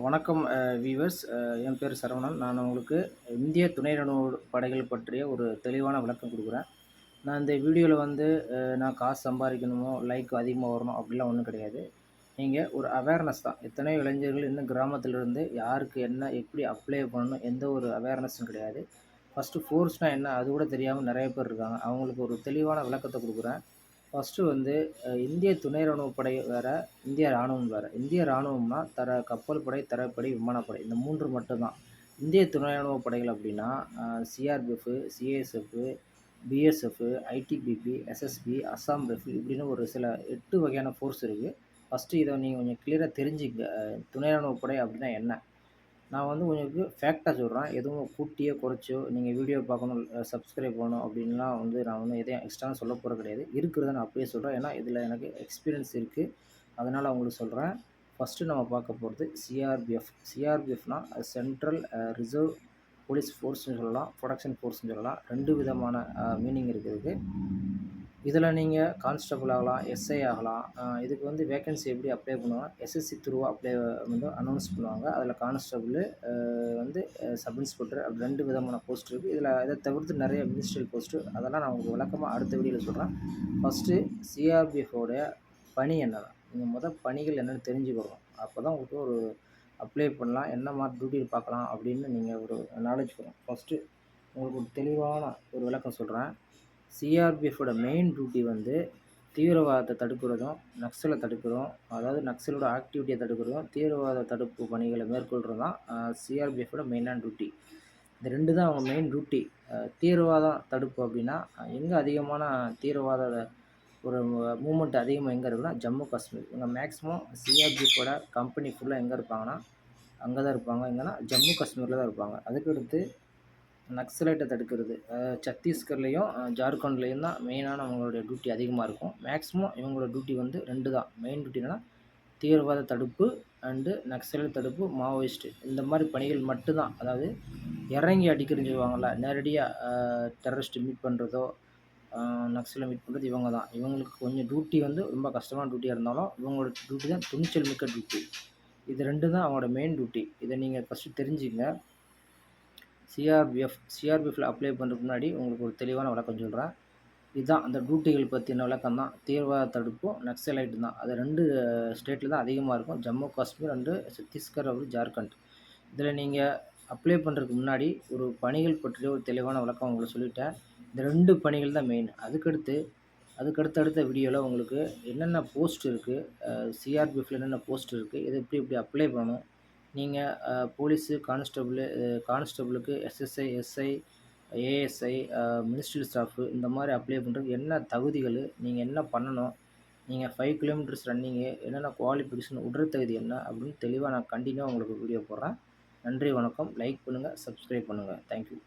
வணக்கம் வீவர்ஸ் என் பேர் சரவணன். நான் உங்களுக்கு இந்திய துணை ராணுவ படைகள் பற்றிய ஒரு தெளிவான விளக்கம் கொடுக்குறேன். நான் இந்த வீடியோவில் வந்து நான் காசு சம்பாதிக்கணுமோ லைக் அதிகமாக வரணும் அப்படிலாம் ஒன்றும் கிடையாது. நீங்கள் ஒரு அவேர்னஸ் தான். எத்தனையோ இளைஞர்கள் இன்னும் கிராமத்திலிருந்து யாருக்கு என்ன எப்படி அப்ளை பண்ணணும் எந்த ஒரு அவேர்னஸும் கிடையாது. ஃபஸ்ட்டு ஃபோர்ஸ்னால் என்ன அது கூட தெரியாமல் நிறைய பேர் இருக்காங்க. அவங்களுக்கு ஒரு தெளிவான விளக்கத்தை கொடுக்குறேன். ஃபஸ்ட்டு வந்து இந்திய துணை ராணுவப்படை படை வேறு இந்திய ராணுவம் வேறு. இந்திய ராணுவம்னா தர கப்பல் படை தரைப்படை விமானப்படை இந்த மூன்று மட்டும்தான். இந்திய துணை ராணுவ படைகள் அப்படின்னா CRPF CASF BSF ITBP SSB Assam rifle இப்படின்னு ஒரு சில எட்டு வகையான ஃபோர்ஸ் இருக்குது ஃபஸ்ட்டு இதை நீங்கள் கொஞ்சம் கிளியராக தெரிஞ்சுக்க துணை ராணுவப்படை அப்படின்னா என்ன? நான் வந்து உங்களுக்கு ஃபேக்டாக சொல்கிறேன் எதுவும் கூட்டியோ குறைச்சோ நீங்கள் வீடியோ பார்க்கணும் சப்ஸ்கிரைப் பண்ணணும் அப்படின்லாம் வந்து நான் வந்து எதையும் எக்ஸ்ட்ரா சொல்ல போகிற கிடையாது. இருக்கிறத நான் அப்படியே சொல்கிறேன் ஏன்னா இதில் எனக்கு எக்ஸ்பீரியன்ஸ் இருக்குது அதனால் உங்களுக்கு சொல்கிறேன் ஃபஸ்ட்டு நம்ம பார்க்க போகிறது சிஆர்பிஎஃப் சிஆர்பிஎஃப்னால் சென்ட்ரல் ரிசர்வ் போலீஸ் ஃபோர்ஸ்னு சொல்லலாம். ப்ரொடக்ஷன் ஃபோர்ஸ்னு சொல்லலாம். ரெண்டு விதமான மீனிங் இருக்குது இதில் நீங்கள் கான்ஸ்டபிள் ஆகலாம் எஸ்ஐ ஆகலாம். இதுக்கு வந்து வேகன்சி எப்படி அப்ளை பண்ணுவாங்க? எஸ்எஸ்சி த்ரூவாக அப்ளை வந்து அனௌன்ஸ் பண்ணுவாங்க. அதில் கான்ஸ்டபிள் வந்து சப் இன்ஸ்பெக்டர் அப்படி ரெண்டு விதமான போஸ்ட் இருக்குது இதில் இதை தவிர்த்து நிறைய மினிஸ்ட்ரியல் போஸ்ட்டு அதெல்லாம் நான் உங்களுக்கு விளக்கமாக அடுத்த வீடியோவில் சொல்கிறேன் ஃபஸ்ட்டு சிஆர்பிஎஃபோடைய பணி என்னென்ன நீங்கள் முதல் பணிகள் என்னென்னு தெரிஞ்சுக்கணும் அப்போ தான் உங்களுக்கு ஒரு அப்ளை பண்ணலாம். என்ன மாதிரி டியூட்டியில் பார்க்கலாம் அப்படின்னு நீங்கள் ஒரு நாலேஜ் வரும் ஃபஸ்ட்டு உங்களுக்கு ஒரு தெளிவான ஒரு விளக்கம் சொல்கிறேன் சிஆர்பிஎஃபோட மெயின் டியூட்டி வந்து தீவிரவாதத்தை தடுக்கிறதும் நக்சலை தடுக்கிறதும் அதாவது நக்சலோட ஆக்டிவிட்டியை தடுக்கிறதும் தீவிரவாத தடுப்பு பணிகளை மேற்கொள்கிறதும் தான் சிஆர்பிஎஃபோட மெயினான டியூட்டி இந்த ரெண்டு தான் அவங்க மெயின் டியூட்டி தீவிரவாதம் தடுப்பு அப்படின்னா எங்கே அதிகமான தீவிரவாத ஒரு மூமெண்ட் அதிகமாக எங்கே இருக்குன்னா ஜம்மு காஷ்மீர். இவங்க மேக்ஸிமம் சிஆர்பிஎஃபோட கம்பெனி ஃபுல்லாக எங்கே இருப்பாங்கன்னா அங்கே தான் இருப்பாங்க. எங்கன்னா ஜம்மு காஷ்மீரில் தான் இருப்பாங்க. அதுக்கடுத்து நக்சலைட்டை தடுக்கிறது. சத்தீஸ்கர்லேயும் ஜார்க்கண்ட்லேயும் தான் மெயினான அவங்களுடைய டியூட்டி அதிகமாக இருக்கும். மேக்ஸிமம் இவங்களோட டியூட்டி வந்து ரெண்டு தான். மெயின் டியூட்டி தீவிரவாத தடுப்பு அண்டு நக்சலைட் தடுப்பு மாவோயிஸ்ட்டு. இந்த மாதிரி பணிகள் மட்டும்தான். அதாவது இறங்கி அடிக்கிறேன்னு சொல்லுவாங்கள்ல நேரடியாக டெரரிஸ்ட் மீட் பண்ணுறதோ நக்சலை மீட் பண்ணுறது இவங்க தான். இவங்களுக்கு கொஞ்சம் டியூட்டி வந்து ரொம்ப கஷ்டமான டியூட்டியாக இருந்தாலும் இவங்களோட டியூட்டி தான் துணிச்சல் மிக்க டியூட்டி இது ரெண்டு தான் அவங்களோட மெயின் டியூட்டி இதை நீங்கள் ஃபஸ்ட்டு தெரிஞ்சுங்க சிஆர்பிஎஃப் சிஆர்பிஎஃப்பில் அப்ளை பண்ணுறதுக்கு முன்னாடி உங்களுக்கு ஒரு தெளிவான விளக்கம் சொல்கிறேன் இதுதான் அந்த டியூட்டிகள் பற்றின விளக்கம் தான். தீவிரவாத தடுப்பும் நக்சலைட்டு தான். அது ரெண்டு ஸ்டேட்டில் தான் அதிகமாக இருக்கும். ஜம்மு காஷ்மீர் அண்டு சத்தீஸ்கர் அப்புறம் ஜார்க்கண்ட். இதில் நீங்கள் அப்ளை பண்ணுறதுக்கு முன்னாடி ஒரு பணிகள் பற்றிய ஒரு தெளிவான விளக்கம் உங்களுக்கு சொல்லிட்டேன். இந்த ரெண்டு பணிகள் தான் மெயின் அதுக்கடுத்து அதுக்கடுத்து அடுத்த வீடியோவில் உங்களுக்கு என்னென்ன போஸ்ட் இருக்குது சிஆர்பிஎஃப்ல என்னென்ன போஸ்ட் இருக்குது இது எப்படி எப்படி அப்ளை பண்ணணும் நீங்கள் police constable கான்ஸ்டபுளுக்கு SSI SI ASI ministerial staff இந்த மாதிரி அப்ளை பண்ணுறதுக்கு என்ன தகுதிகள் நீங்கள் என்ன பண்ணணும் நீங்கள் ஃபைவ் கிலோமீட்டர்ஸ் ரன்னிங்கு என்னென்ன குவாலிஃபிகேஷன் உடற்தகுதி என்ன அப்படின்னு தெளிவாக நான் கண்டினியூவாக உங்களுக்கு வீடியோ போடுறேன். நன்றி வணக்கம். லைக் பண்ணுங்கள் சப்ஸ்கிரைப் பண்ணுங்கள் தேங்க்யூ